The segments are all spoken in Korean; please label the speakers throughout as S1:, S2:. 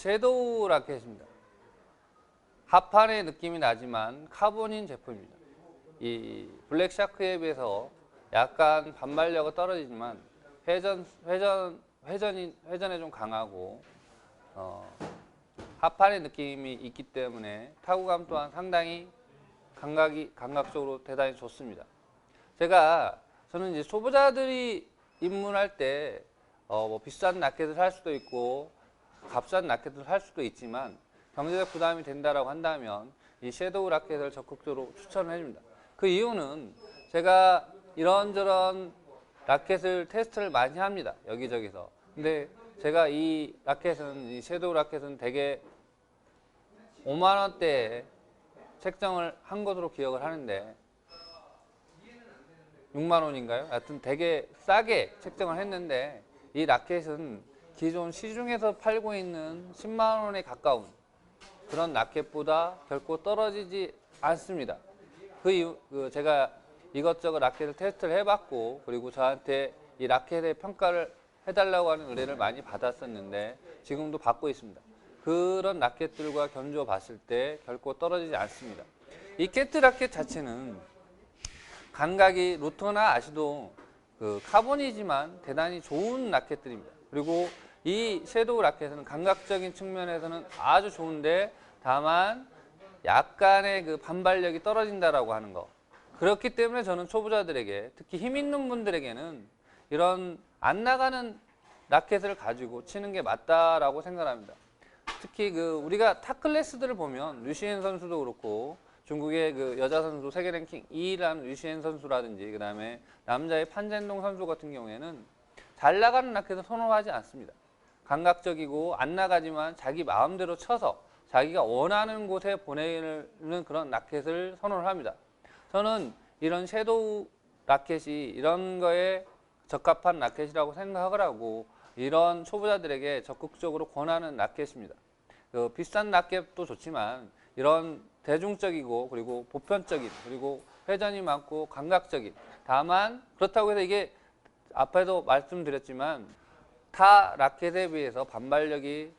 S1: 섀도우 라켓입니다. 합판의 느낌이 나지만 카본인 제품입니다. 이 블랙 샤크에 비해서 약간 반발력은 떨어지지만 회전 회전 회전이 회전에 좀 강하고 어, 합판의 느낌이 있기 때문에 타구감 또한 상당히 감각이 감각적으로 대단히 좋습니다. 제가 저는 이제 초보자들이 입문할 때 어, 뭐 비싼 라켓을 살 수도 있고 값싼 라켓을 살 수도 있지만 경제적 부담이 된다라고 한다면 이 섀도우 라켓을 적극적으로 추천을 해줍니다. 그 이유는 제가 이런저런 라켓을 테스트를 많이 합니다. 여기저기서. 근데 제가 이 라켓은 이 섀도우 라켓은 되게 5만 원대에 책정을 한 것으로 기억을 하는데 6만 원인가요? 하여튼 되게 싸게 책정을 했는데 이 라켓은 기존 시중에서 팔고 있는 10만 원에 가까운 그런 라켓보다 결코 떨어지지 않습니다. 그 이유, 그 제가 이것저것 라켓을 테스트를 해봤고 그리고 저한테 이 라켓의 평가를 해달라고 하는 의뢰를 많이 받았었는데 지금도 받고 있습니다. 그런 라켓들과 견주어 봤을 때 결코 떨어지지 않습니다. 이 캐트 라켓 자체는 감각이 로터나 아시도 그 카본이지만 대단히 좋은 라켓들입니다. 그리고 이 섀도우 라켓은 감각적인 측면에서는 아주 좋은데 다만 약간의 그 반발력이 떨어진다라고 하는 거. 그렇기 때문에 저는 초보자들에게 특히 힘 있는 분들에게는 이런 안 나가는 라켓을 가지고 치는 게 맞다라고 생각합니다. 특히 그 우리가 탑 클래스들을 보면 류시엔 선수도 그렇고 중국의 그 여자 선수 세계 랭킹 2위라는 류시엔 선수라든지 그다음에 남자의 판젠동 선수 같은 경우에는 잘 나가는 라켓을 선호하지 않습니다. 감각적이고 안 나가지만 자기 마음대로 쳐서 자기가 원하는 곳에 보내는 그런 라켓을 선호를 합니다. 저는 이런 섀도우 라켓이 이런 거에 적합한 라켓이라고 생각을 하고 이런 초보자들에게 적극적으로 권하는 라켓입니다. 그 비싼 라켓도 좋지만 이런 대중적이고 그리고 보편적인 그리고 회전이 많고 감각적인 다만 그렇다고 해서 이게 앞에도 말씀드렸지만 타 라켓에 비해서 반발력이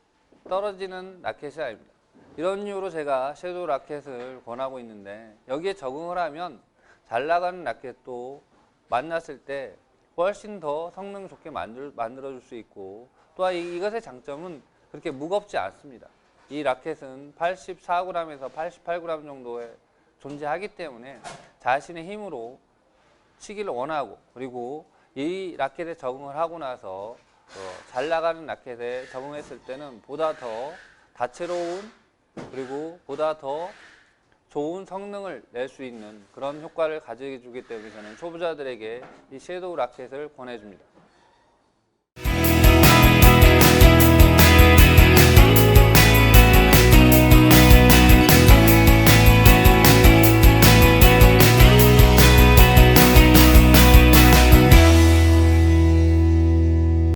S1: 떨어지는 라켓이 아닙니다. 이런 이유로 제가 섀도우 라켓을 권하고 있는데 여기에 적응을 하면 잘 나가는 라켓도 만났을 때 훨씬 더 성능 좋게 만들, 만들어줄 수 있고 또한 이- 이것의 장점은 그렇게 무겁지 않습니다. 이 라켓은 84g에서 88g 정도에 존재하기 때문에 자신의 힘으로 치기를 원하고 그리고 이 라켓에 적응을 하고 나서 어, 잘 나가는 라켓에 적응했을 때는 보다 더 다채로운 그리고 보다 더 좋은 성능을 낼 수 있는 그런 효과를 가져주기 때문에 저는 초보자들에게 이 섀도우 라켓을 권해줍니다.